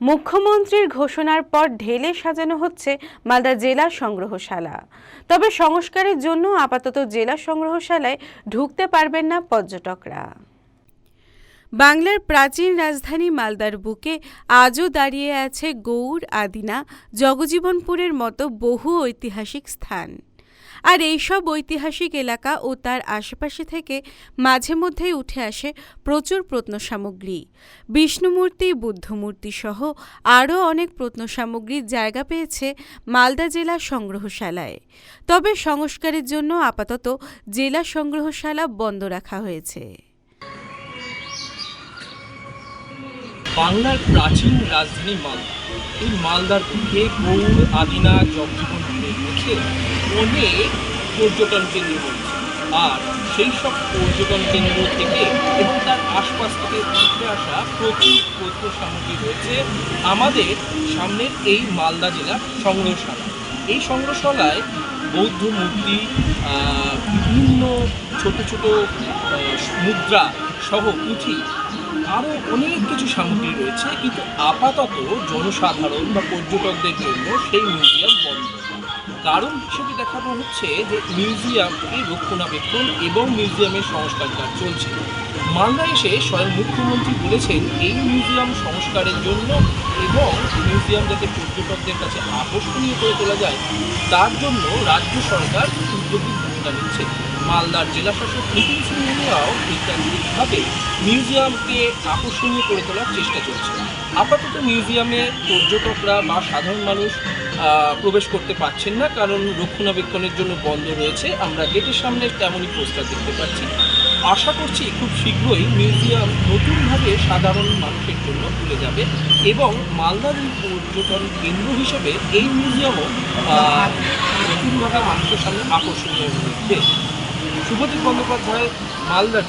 মুখ্যমন্ত্রীর ঘোষণার পর ঢেলে সাজানো হচ্ছে মালদা জেলা সংগ্রহশালা। তবে সংস্কারের জন্য আপাতত জেলা সংগ্রহশালায় ঢুকতে পারবেন না পর্যটকরা। বাংলার প্রাচীন রাজধানী মালদার বুকে আজও দাঁড়িয়ে আছে গৌড়, আদিনা, জগজীবনপুরের মতো বহু ঐতিহাসিক স্থান। আর এইসব ঐতিহাসিক এলাকা ও তার আশেপাশে থেকে মাঝে মধ্যেই উঠে আসে প্রচুর প্রত্নসামগ্রী। বিষ্ণুমূর্তি, বুদ্ধমূর্তি সহ আরও অনেক প্রত্নসামগ্রীর জায়গা পেয়েছে মালদা জেলা সংগ্রহশালায়। তবে সংস্কারের জন্য আপাতত জেলা সংগ্রহশালা বন্ধ রাখা হয়েছে। বাংলার প্রাচীন রাজধানী মালদা। এই মালদার বুকে গৌড় আদিনা জগজীবন রয়েছে অনেক পর্যটন কেন্দ্র রয়েছে। আর সেই সব পর্যটন কেন্দ্র থেকে এবং তার আশপাশ থেকে উঠে আসা প্রচুর প্রত্ন সামগ্রী রয়েছে আমাদের সামনের এই মালদা জেলার সংগ্রহশালা। এই সংগ্রহশালায় বৌদ্ধ মূর্তি বিভিন্ন ছোট ছোট মুদ্রা সহ পুঁথি আরও অনেক কিছু সামগ্রী রয়েছে। কিন্তু আপাতত জনসাধারণ বা পর্যটকদের জন্য সেই মিউজিয়াম বন্ধ। কারণ হিসেবে দেখানো হচ্ছে যে মিউজিয়ামটি রক্ষণাবেক্ষণ এবং মিউজিয়ামের সংস্কার কাজ চলছে। মালদা এসে স্বয়ং মুখ্যমন্ত্রী বলেছেন, এই মিউজিয়াম সংস্কারের জন্য এবং মিউজিয়াম যাতে পর্যটকদের কাছে আকর্ষণীয় করে তোলা যায়, তার জন্য রাজ্য সরকার উদ্যোগী ভূমিকা নিচ্ছে মালদার জেলাশাসক নিতিন সিং মুনিয়াও ঐতিহাসিকভাবে মিউজিয়ামকে আকর্ষণীয় করে তোলার চেষ্টা চলছে। আপাতত মিউজিয়ামে পর্যটকরা বা সাধারণ মানুষ প্রবেশ করতে পারছেন না কারণ রক্ষণাবেক্ষণের জন্য বন্ধ রয়েছে। আমরা গেটের সামনে তেমনই পোস্টার দেখতে পাচ্ছি। আশা করছি খুব শীঘ্রই মিউজিয়াম নতুনভাবে সাধারণ মানুষের জন্য খুলে যাবে এবং মালদার পর্যটন কেন্দ্র হিসেবে এই মিউজিয়ামও আহ, মানুষের সামনে আকর্ষণীয় শুভজিৎ বন্দ্যোপাধ্যায় মালদা